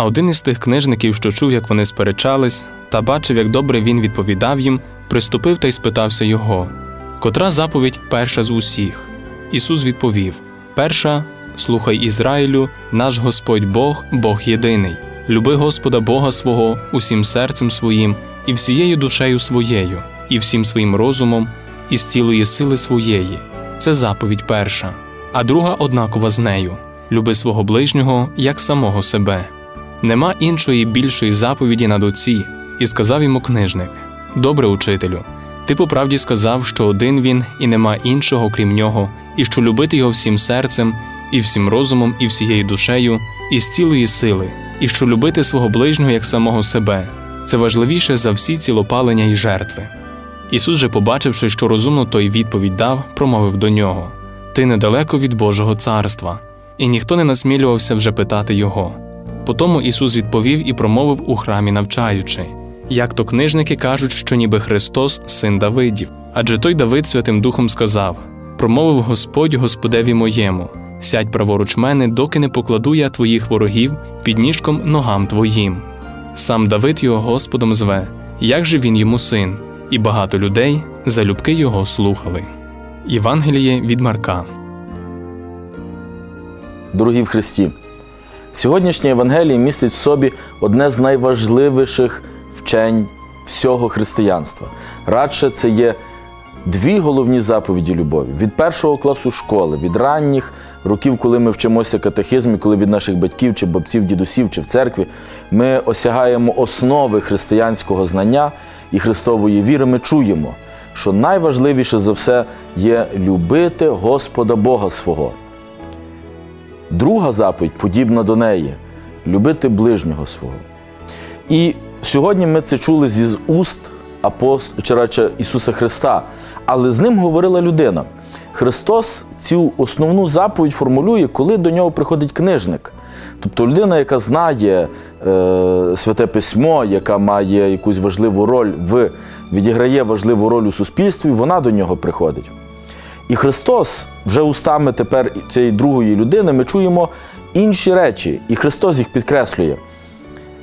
А один із тих книжників, що чув, як вони сперечались, та бачив, як добре він відповідав їм, приступив та й спитався його Котра заповідь перша з усіх? Ісус відповів: Перша слухай Ізраїлю, наш Господь Бог, Бог єдиний. Люби Господа Бога свого усім серцем своїм, і всією душею своєю, і всім своїм розумом, і з цілої сили своєї. Це заповідь перша, а друга однакова з нею люби свого ближнього як самого себе. Нема іншої більшої заповіді над оці, і сказав йому книжник: Добре, учителю, ти по правді сказав, що один він і нема іншого, крім нього, і що любити його всім серцем, і всім розумом, і всією душею, і з цілої сили, і що любити свого ближнього як самого себе це важливіше за всі цілопалення й жертви. Ісус же, побачивши, що розумно той відповідь дав, промовив до нього: Ти недалеко від Божого царства, і ніхто не насмілювався вже питати його. Потому Ісус відповів і промовив у храмі, навчаючи як то книжники кажуть, що ніби Христос син Давидів, адже той Давид Святим Духом сказав: промовив Господь Господеві моєму: сядь праворуч мене, доки не покладу я твоїх ворогів під ніжком ногам твоїм. Сам Давид його Господом зве, як же він йому син, і багато людей залюбки його слухали. Євангеліє від Марка. Дорогі в Христі, сьогоднішнє Євангеліє містить в собі одне з найважливіших вчень всього християнства. Радше це є дві головні заповіді любові від першого класу школи, від ранніх років, коли ми вчимося катехизмі, коли від наших батьків чи бабців, дідусів чи в церкві ми осягаємо основи християнського знання і Христової віри, ми чуємо, що найважливіше за все є любити Господа Бога свого. Друга заповідь, подібна до неї любити ближнього свого. І сьогодні ми це чули зі уст апост... чи радше Ісуса Христа, але з ним говорила людина. Христос цю основну заповідь формулює, коли до нього приходить книжник. Тобто людина, яка знає е, святе письмо, яка має якусь важливу роль, в, відіграє важливу роль у суспільстві, вона до нього приходить. І Христос, вже устами тепер цієї другої людини, ми чуємо інші речі, і Христос їх підкреслює.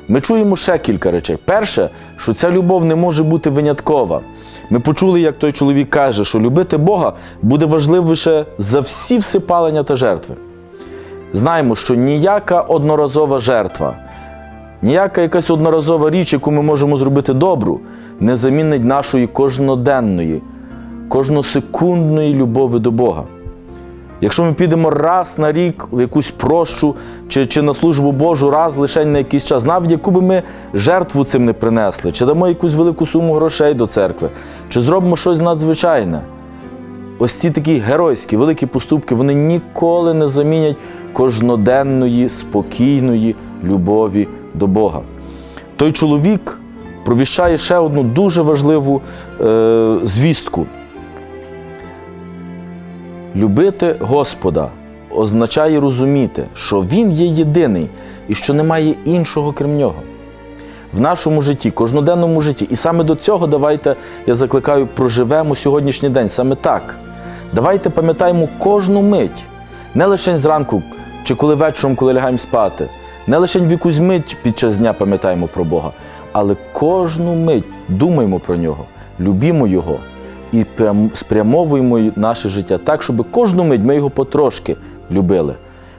Ми чуємо ще кілька речей. Перше, що ця любов не може бути виняткова. Ми почули, як той чоловік каже, що любити Бога буде важливіше за всі всипалення та жертви. Знаємо, що ніяка одноразова жертва, ніяка якась одноразова річ, яку ми можемо зробити добру, не замінить нашої кожноденної, кожносекундної любові до Бога. Якщо ми підемо раз на рік в якусь прощу чи чи на службу Божу, раз лише на якийсь час, навіть яку би ми жертву цим не принесли, чи дамо якусь велику суму грошей до церкви, чи зробимо щось надзвичайне. Ось ці такі геройські, великі поступки, вони ніколи не замінять кожноденної, спокійної любові до Бога. Той чоловік провіщає ще одну дуже важливу е, звістку. Любити Господа означає розуміти, що Він є єдиний і що немає іншого крім нього. В нашому житті, кожноденному житті. І саме до цього давайте я закликаю, проживемо сьогоднішній день саме так. Давайте пам'ятаємо кожну мить, не лише зранку, чи коли вечором, коли лягаємо спати, не лише в якусь мить під час дня пам'ятаємо про Бога, але кожну мить думаємо про нього, любімо Його і спрямовуємо наше життя так, щоб кожну мить ми його потрошки любили,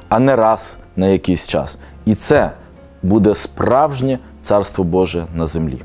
а не раз на якийсь час. І це буде справжнє Царство Боже на землі.